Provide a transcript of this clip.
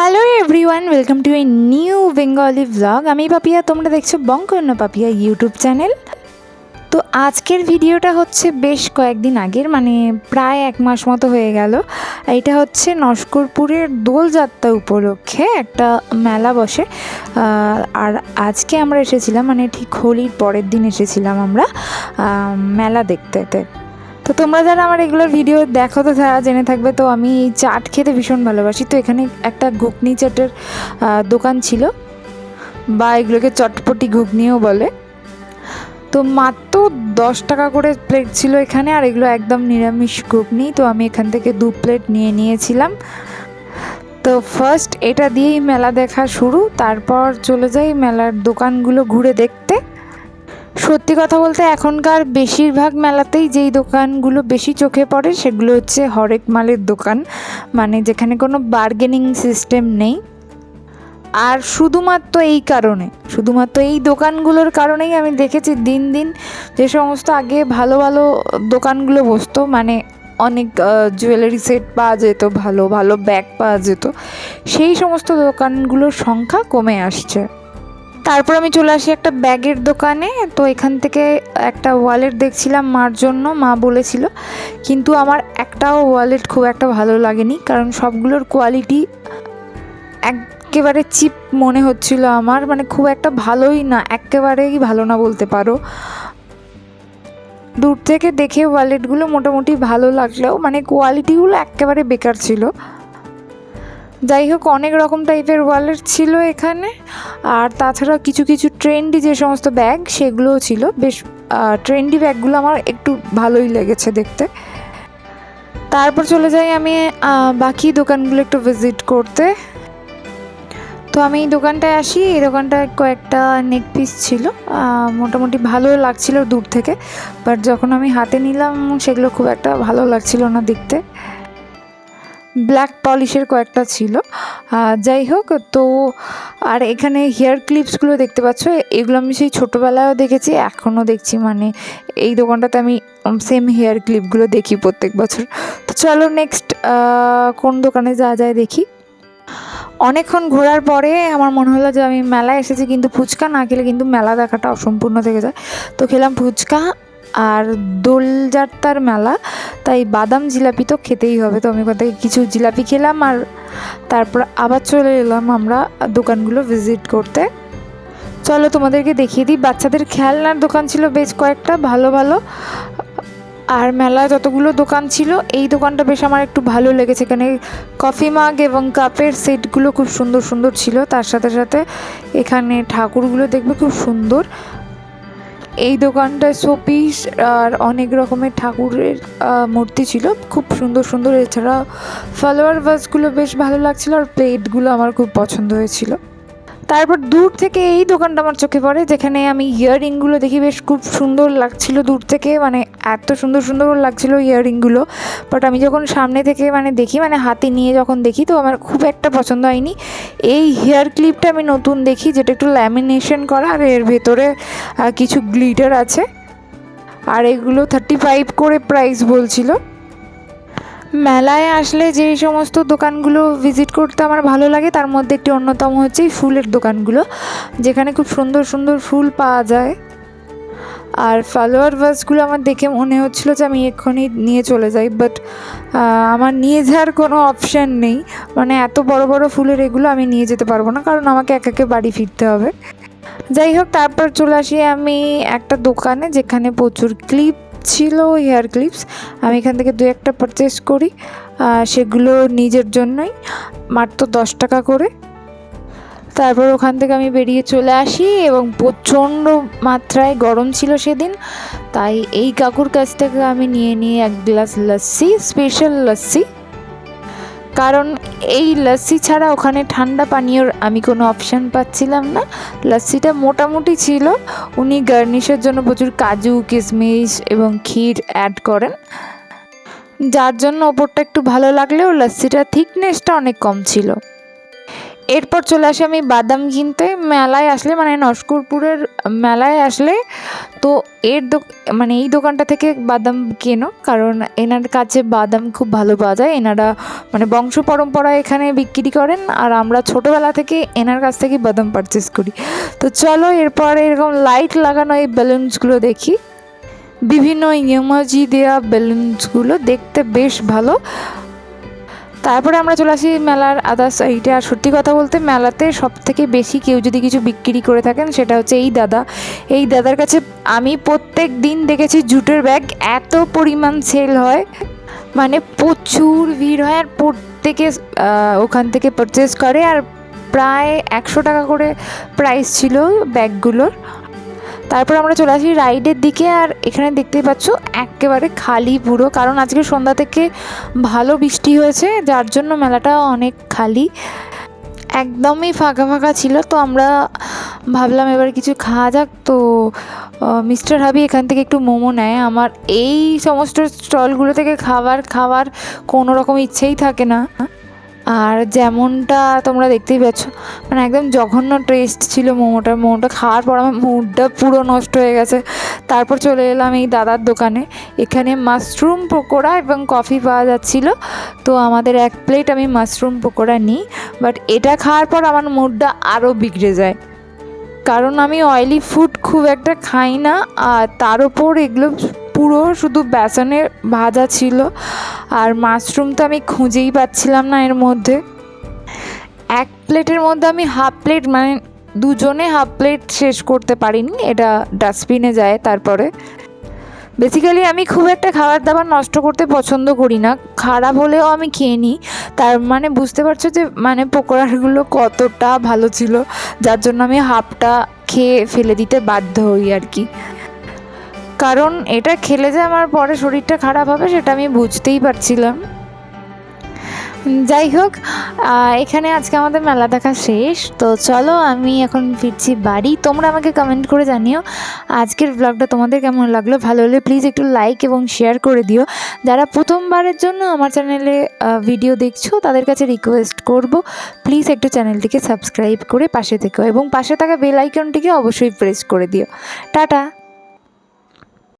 Hello everyone welcome to a new Bengali vlog আমি পাপিয়া, তোমরা দেখছ বঙ্কন্য পাপিয়া ইউটিউব চ্যানেল তো আজকের ভিডিওটা হচ্ছে বেশ কয়েকদিন আগের মানে প্রায় এক মাস মতো হয়ে গেল। এটা হচ্ছে নস্করপুরের দোলযাত্রা উপলক্ষে একটা মেলা বসে। আর আজকে আমরা এসেছিলাম মানে ঠিক হোলির পরের দিন এসেছিলাম আমরা মেলা দেখতে। তো তোমরা যারা আমার এগুলোর ভিডিও দেখো তো, যারা জেনে থাকবে, তো আমি চাট খেতে ভীষণ ভালোবাসি। তো এখানে একটা ঘুগনি চাটের দোকান ছিল, বা এগুলোকে চটপটি ঘুগনিও বলে। তো মাত্র দশ টাকা করে প্লেট ছিল এখানে, আর এগুলো একদম নিরামিষ ঘুগনি। তো আমি এখান থেকে দু প্লেট নিয়ে নিয়েছিলাম। তো ফার্স্ট এটা দিয়েই মেলা দেখা শুরু, তারপর চলে যাই মেলার দোকানগুলো ঘুরে দেখতে। সত্যি কথা বলতে এখনকার বেশিরভাগ মেলাতেই যেই দোকানগুলো বেশি চোখে পড়ে সেগুলো হচ্ছে হরেক মালের দোকান। মানে যেখানে কোনো বার্গেনিং সিস্টেম নেই। আর শুধুমাত্র এই কারণে, শুধুমাত্র এই দোকানগুলোর কারণেই আমি দেখেছি দিন দিন যে সমস্ত আগে ভালো ভালো দোকানগুলো বসতো। মানে অনেক জুয়েলারি সেট পাওয়া যেত, ভালো ভালো ব্যাগ পাওয়া যেত। সেই সমস্ত দোকানগুলোর সংখ্যা কমে আসছে। তারপর আমি চলে আসি একটা ব্যাগের দোকানে। তো এখান থেকে একটা ওয়ালেট দেখছিলাম মার জন্য, মা বলেছিল। কিন্তু আমার একটাও ওয়ালেট খুব একটা ভালো লাগেনি, কারণ সবগুলোর কোয়ালিটি একেবারে চিপ মনে হচ্ছিল আমার। মানে খুব একটা ভালোই না, একেবারেই ভালো না বলতে পারো। দূর থেকে দেখে ওয়ালেটগুলো মোটামুটি ভালো লাগলেও মানে কোয়ালিটিগুলো একেবারে বেকার ছিল। যাই হোক, অনেক রকম টাইপের ওয়ালেট ছিল এখানে। আর তাছাড়া কিছু কিছু ট্রেন্ডি যে সমস্ত ব্যাগ সেগুলোও ছিল। বেশ ট্রেন্ডি ব্যাগগুলো আমার একটু ভালোই লেগেছে দেখতে। তারপর চলে যাই আমি বাকি দোকানগুলো একটু ভিজিট করতে। তো আমি এই দোকানটায় আসি। এই দোকানটায় কয়েকটা নেক পিস ছিল। মোটামুটি ভালো লাগছিল দূর থেকে। বাট যখন আমি হাতে নিলাম, সেগুলো খুব একটা ভালো লাগছিল না দেখতে। ব্ল্যাক পলিশের কয়েকটা ছিল। যাই হোক, তো আর এখানে হেয়ার ক্লিপসগুলো দেখতে পাচ্ছ, এগুলো আমি সেই ছোটোবেলায়ও দেখেছি, এখনও দেখছি। মানে এই দোকানটাতে আমি সেম হেয়ার ক্লিপগুলো দেখি প্রত্যেক বছর। তো চলো নেক্সট কোন দোকানে যাওয়া যায় দেখি। অনেকক্ষণ ঘোরার পরে আমার মনে হলো যে আমি মেলায় এসেছি, কিন্তু ফুচকা না খেলে কিন্তু মেলা দেখাটা অসম্পূর্ণ থেকে যায়। তো খেলাম ফুচকা আর দোলযাত্রার মেলা, তাই বাদাম জিলাপি তো খেতেই হবে। তো আমি ওখান থেকে কিছু জিলাপি খেলাম আর তারপর আবার চলে এলাম আমরা দোকানগুলো ভিজিট করতে। চলো তোমাদেরকে দেখিয়ে দিই, বাচ্চাদের খেলনার দোকান ছিল বেশ কয়েকটা, ভালো ভালো। আর মেলায় যতগুলো দোকান ছিল, এই দোকানটা বেশ আমার একটু ভালো লেগেছে। এখানে কফি মাগ এবং কাপের সেটগুলো খুব সুন্দর সুন্দর ছিল। তার সাথে সাথে এখানে ঠাকুরগুলো দেখবে খুব সুন্দর। এই দোকানটায় শোপিস আর অনেক রকমের ঠাকুরের মূর্তি ছিল। খুব সুন্দর সুন্দর। এছাড়া ফলোয়ার ভাসগুলো বেশ ভালো লাগছিল আর প্লেটগুলো আমার খুব পছন্দ হয়েছিল। তারপর দূর থেকে এই দোকানটা আমার চোখে পড়ে, যেখানে আমি ইয়াররিংগুলো দেখি, বেশ খুব সুন্দর লাগছিল দূর থেকে মানে এত সুন্দর সুন্দর লাগছিল ইয়াররিংগুলো। বাট আমি যখন সামনে থেকে মানে দেখি মানে হাতে নিয়ে যখন দেখি, তো আমার খুব একটা পছন্দ হয়নি। এই হেয়ার ক্লিপটা আমি নতুন দেখি, যেটা একটু ল্যামিনেশন করা, আর এর ভেতরে কিছু গ্লিটার আছে। আর এগুলো থার্টি ফাইভ করে প্রাইস বলছিল। মেলায় আসলে যে সমস্ত দোকানগুলো ভিজিট করতে আমার ভালো লাগে, তার মধ্যে একটি অন্যতম হচ্ছে ফুলের দোকানগুলো, যেখানে খুব সুন্দর সুন্দর ফুল পাওয়া যায়। আর ফলোয়ার ভাসগুলো আমার দেখে মনে হচ্ছিল যে আমি এক্ষুনি নিয়ে চলে যাই বাট আমার নিয়ে যাওয়ার কোনো অপশান নেই। মানে এত বড় বড় ফুলের এগুলো আমি নিয়ে যেতে পারব না, কারণ আমাকে একাকে বাড়ি ফিরতে হবে। যাই হোক, তারপর চলে আসি আমি একটা দোকানে, যেখানে প্রচুর ক্লিপ ছিল হেয়ার ক্লিপস আমি এখান থেকে দু একটা পারচেস করি সেগুলো নিজের জন্যই, মাত্র দশ টাকা করে। তারপর ওখান থেকে আমি বেরিয়ে চলে আসি এবং প্রচণ্ড মাত্রায় গরম ছিল সেদিন। তাই এই কাকুর কাছ থেকে আমি নিয়ে নিয়ে এক গ্লাস লস্যি স্পেশাল লস্যি কারণ এই লস্যি ছাড়া ওখানে ঠান্ডা পানীয়র আমি কোনো অপশান পাচ্ছিলাম না। লস্যিটা মোটামুটি ছিল। উনি গার্নিশের জন্য প্রচুর কাজু, কিশমিশ এবং ক্ষীর অ্যাড করেন। যার জন্য ওপরটা একটু ভালো লাগলেও লস্যিটার থিকনেসটা অনেক কম ছিল। এরপর চলে আসি আমি বাদাম কিনতে, মেলায় আসলে মানে নস্করপুরের মেলায় আসলে, তো এর দো মানে এই দোকানটা থেকে বাদাম কেনো, কারণ এনার কাছে বাদাম খুব ভালো পাওয়া যায়। এনারা মানে বংশ পরম্পরা এখানে বিক্রি করেন, আর আমরা ছোটোবেলা থেকে এনার কাছ থেকে বাদাম পারচেস করি। তো চলো এরপর এরকম লাইট লাগানো এই বেলুনসগুলো দেখি। বিভিন্ন ইমোজি দেওয়া বেলুনসগুলো দেখতে বেশ ভালো। তারপরে আমরা চলে আসি মেলার আদার্স এইটা আর সত্যি কথা বলতে মেলাতে সব থেকে বেশি কেউ যদি কিছু বিক্রি করে থাকেন সেটা হচ্ছে এই দাদা। এই দাদার কাছে আমি প্রত্যেক দিন দেখেছি জুটের ব্যাগ এত পরিমাণ সেল হয় মানে প্রচুর ভিড় হয় আর প্রত্যেকে ওখান থেকে পারচেস করে আর প্রায় একশো টাকা করে প্রাইস ছিল ব্যাগগুলোর। তারপর আমরা চলে আসি রাইডের দিকে, আর এখানে দেখতেই পাচ্ছ একেবারে খালি পুরো, কারণ আজকে সন্ধ্যা থেকে ভালো বৃষ্টি হয়েছে, যার জন্য মেলাটা অনেক খালি। একদমই ফাঁকা ফাঁকা ছিল, তো আমরা ভাবলাম এবার কিছু খাওয়া যাক। তো মিস্টার হাবি এখান থেকে একটু মোমো নেয়। আমার এই সমস্ত স্টলগুলো থেকে খাবার, খাওয়ার কোনো রকম ইচ্ছেই থাকে না। আর যেমনটা তোমরা দেখতেই পাচ্ছ মানে একদম জঘন্য টেস্ট ছিল মোমোটার। মোমোটা খাওয়ার পর আমার মুডটা পুরো নষ্ট হয়ে গেছে। তারপর চলে এলাম এই দাদার দোকানে। এখানে মাশরুম পকোড়া এবং কফি পাওয়া যাচ্ছিল। তো আমাদের এক প্লেট আমি মাশরুম পকোড়া নিই বাট এটা খাওয়ার পর আমার মুডটা আরও বিগড়ে যায়। কারণ আমি অয়েলি ফুড খুব একটা খাই না, আর তার ওপর এগুলো পুরো শুধু বেসনের ভাজা ছিল আর মাশরুম তো আমি খুঁজেই পাচ্ছিলাম না এর মধ্যে। এক প্লেটের মধ্যে আমি হাফ প্লেট মানে দুজনে হাফ প্লেট শেষ করতে পারিনি, এটা ডাস্টবিনে যায় তারপরে। বেসিক্যালি আমি খুব একটা খাবার দাবার নষ্ট করতে পছন্দ করি না, খারাপ হলেও আমি খেয়ে নিই। তার মানে বুঝতে পারছ যে মানে পকোড়াগুলো কতটা ভালো ছিল, যার জন্য আমি হাফটা খেয়ে ফেলে দিতে বাধ্য হই আর কি। কারণ এটা খেলে যে আমার পরে শরীরটা খারাপ হবে সেটা আমি বুঝতেই পারছিলাম। যাই হোক এখানে আজকে আমাদের মেলা দেখা শেষ। তো চলো আমি এখন ফিরছি বাড়ি। তোমরা আমাকে কমেন্ট করে জানিও আজকের ব্লগটা তোমাদের কেমন লাগল। ভালো হলে প্লিজ একটু লাইক এবং শেয়ার করে দিও। যারা প্রথমবারের জন্য আমার চ্যানেলে ভিডিও দেখছ, তাদের কাছে রিকোয়েস্ট করব প্লিজ একটু চ্যানেলটিকে সাবস্ক্রাইব করে পাশে থেকো এবং পাশে থাকা বেল আইকনটিকে অবশ্যই প্রেস করে দিও। টাটা!